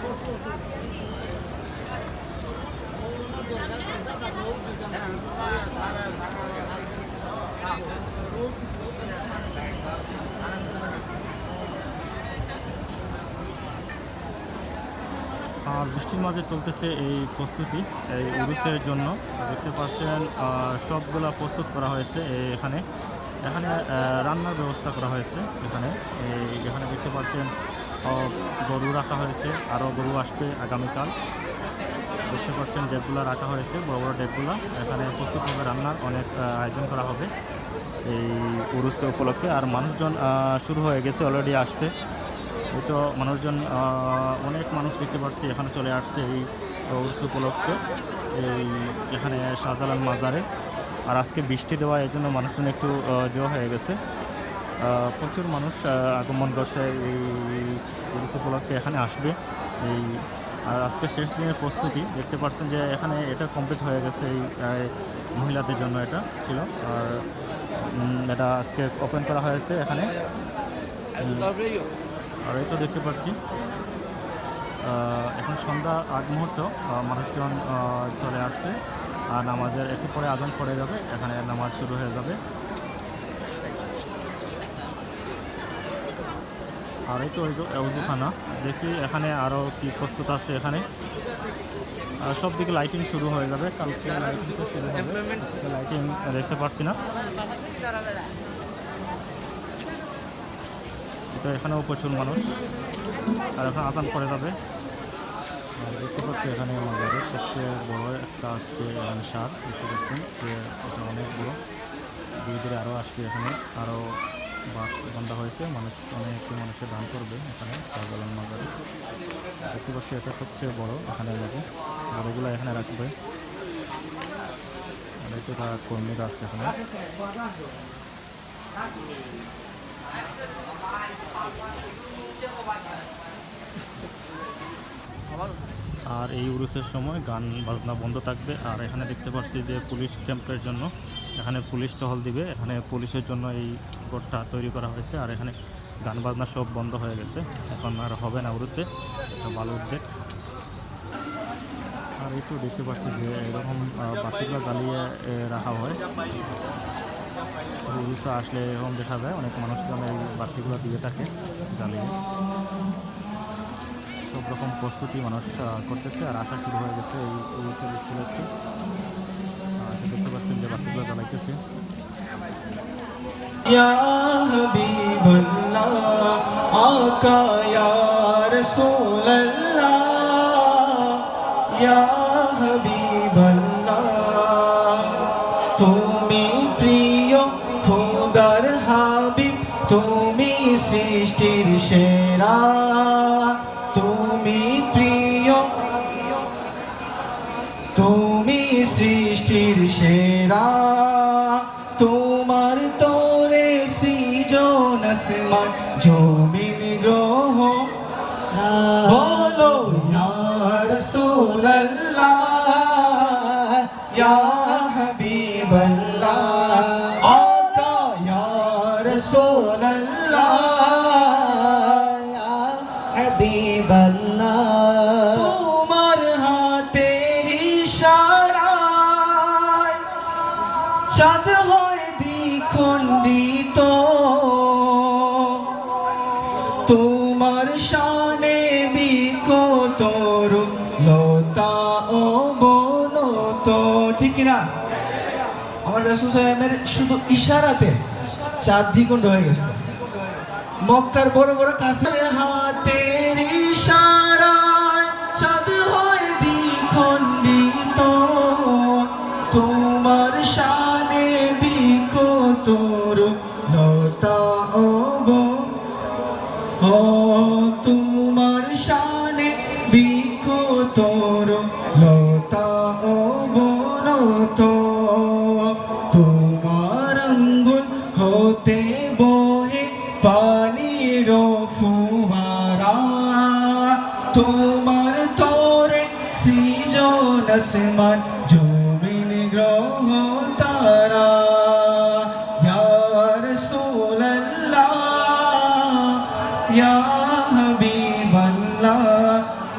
আর বৃষ্টির মাঝে চলতেছে এই প্রস্তুতি, এই উরুসের জন্য। দেখতে পাচ্ছেন সবগুলা প্রস্তুত করা হয়েছে এখানে। এখানে রান্নার ব্যবস্থা করা হয়েছে এখানে। এই, এখানে দেখতে পাচ্ছেন গরু রাখা হয়েছে। আরও গরু আসবে আগামীকাল। দেখতে পাচ্ছেন ডেকগুলো রাখা হয়েছে বড় বড় ডেকগুলো। এখানে প্রস্তুত হবে রান্নার অনেক আয়োজন করা হবে এই উরুস উপলক্ষে। আর মানুষজন শুরু হয়ে গেছে অলরেডি আসতে। এই তো মানুষজন অনেক মানুষ দেখতে পাচ্ছি এখানে চলে আসছে এই উরুস উপলক্ষে। এই এখানে শাহজালাল মাজারে। আর আজকে বৃষ্টি দেওয়া এই জন্য মানুষজন একটু আহ, হয়ে গেছে। প্রচুর মানুষ আগমন করছে এই উপলক্ষে এখানে আসবে। এই, আর আজকে শেষ দিনের প্রস্তুতি, দেখতে পাচ্ছেন যে এখানে এটা কমপ্লিট হয়ে গেছে এই মহিলাদের জন্য এটা ছিল। আর এটা আজকে ওপেন করা হয়েছে এখানে। আর এই তো দেখতে পাচ্ছি। এখন সন্ধ্যা আগ মুহূর্ত মানুষজন চলে আসছে। আর নামাজের একটু পরে আদান পড়ে যাবে, এখানে নামাজ শুরু হয়ে যাবে। আর এই তো উজুখানা দেখি এখানে আরও কি প্রস্তুত আছে এখানে। আর সব দিকে লাইটিং শুরু হয়ে যাবে কালকে লাইটিং শুরু হবে। লাইটিং দেখতে পাচ্ছি না। তো এখানেও প্রচুর মানুষ। আর এখন আদান করে যাবে। দেখতে পাচ্ছি এখানে আমাদের সবচেয়ে বড় একটা আসছে এখানে সার দেখতে পাচ্ছেন যে এটা অনেক বড়। ধীরে ধীরে আরও আসবে এখানে আরও বাস বান্ধা হয়েছে, মানুষ, অনেক মানুষের দান করবে এখানে, শাহজালাল মাজারে। দেখতে পাচ্ছি এটা সবচেয়ে বড় এখানে যাবে এগুলো এখানে রাখবে। তারা কর্মীরা আছে এখানে। আর এই উরুসের সময় গান বাজনা বন্ধ থাকবে। আর এখানে দেখতে পাচ্ছি যে পুলিশ ক্যাম্পের জন্য এখানে পুলিশ টহল দিবে। এখানে পুলিশের জন্য এই কোডটা তৈরি করা হয়েছে আর এখানে গান বাজনা সব বন্ধ হয়ে গেছে। এখন আর হবে না উরুসে এটা ভালো উদ্যোগ। আর তো দেখতে পাচ্ছি যে এরকম বাতিগুলো জ্বালিয়ে রাখা হয়। উরুসে আসলে এরকম দেখা যায়, অনেক মানুষজন এই বাতিগুলো দিয়ে থাকে জ্বালিয়ে। সব রকম প্রস্তুতি মানুষ করতেছে আর আসা শুরু হয়ে গেছে এই উৎসব উপলক্ষে আহ, তো দেখতে পাচ্ছেন যে বাতিগুলো জ্বালাইতেছে یا حبیب اللہ آقا یا رسول اللہ یا حبیب اللہ تمی پریو خودر حبیب تمی سৃষ্টির সেরা তুমি প্রিয় তুমি সৃষ্টির সেরা বলো ইয়া রাসূলুল্লাহ ইয়া হাবিবাল্লাহ আকা ইয়া রাসূলুল্লাহ ইয়া হাবিবাল্লাহ। সাহেবের শুধু ইশারাতে চাঁদ দ্বিখণ্ড হয়ে গেছে। মক্কার বড় বড় কাফের হাতের ইশারায় চাঁদ হয় দ্বিখণ্ডিত। তোমার শানে বিকতর লতা ও বন সৃজন আসমান, জমিন, গ্রহ, তারা। ইয়ার সোল্লাহ ইয়া হাবিবাল্লাহ,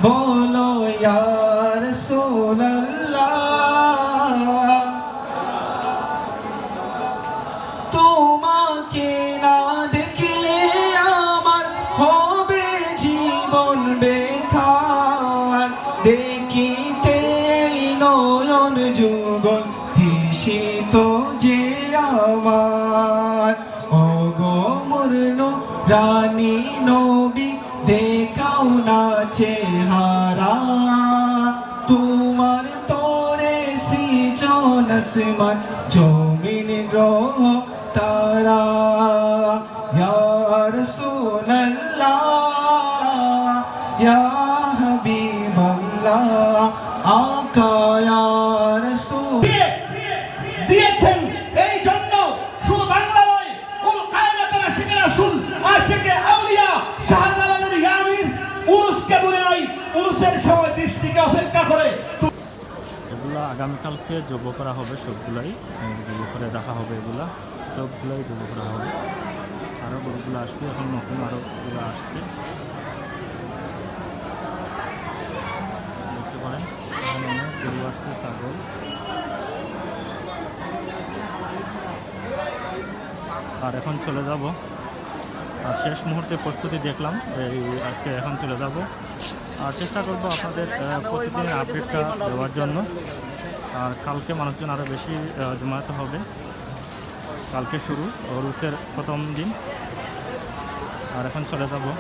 বলো ইয়ার সোল্লাহ তোমাকে না দেখলে আমার হবে জীবন বে যুগল তৃষিত যে আমার। অগমূর্ণ রানী নবী, দেখাও না চেহারা। তোমার তোরে সৃজন আসমান, জমিন, গ্রহ, তারা। আগামীকালকে যোগ্য করা হবে সবগুলাই। যোগ্য করে রাখা হবে এগুলা। সবগুলাই যোগ্য করা হবে। আরও গরুগুলো আসবে এখন নতুন আরও এগুলো আসছে। দেখতে পারেন অনেক গরু আসছে ছাগল। আর এখন চলে যাব। আর শেষ মুহূর্তে প্রস্তুতি দেখলাম এই আজকে এখন চলে যাব। আর চেষ্টা করব আপনাদের আহ, প্রতিদিনের আপডেটটা দেওয়ার জন্য। আর কালকে মানুষজন আরও বেশি জমাতে জমায়েত হবে। কালকে শুরু, রুসের প্রথম দিন। আর এখন চলে যাব।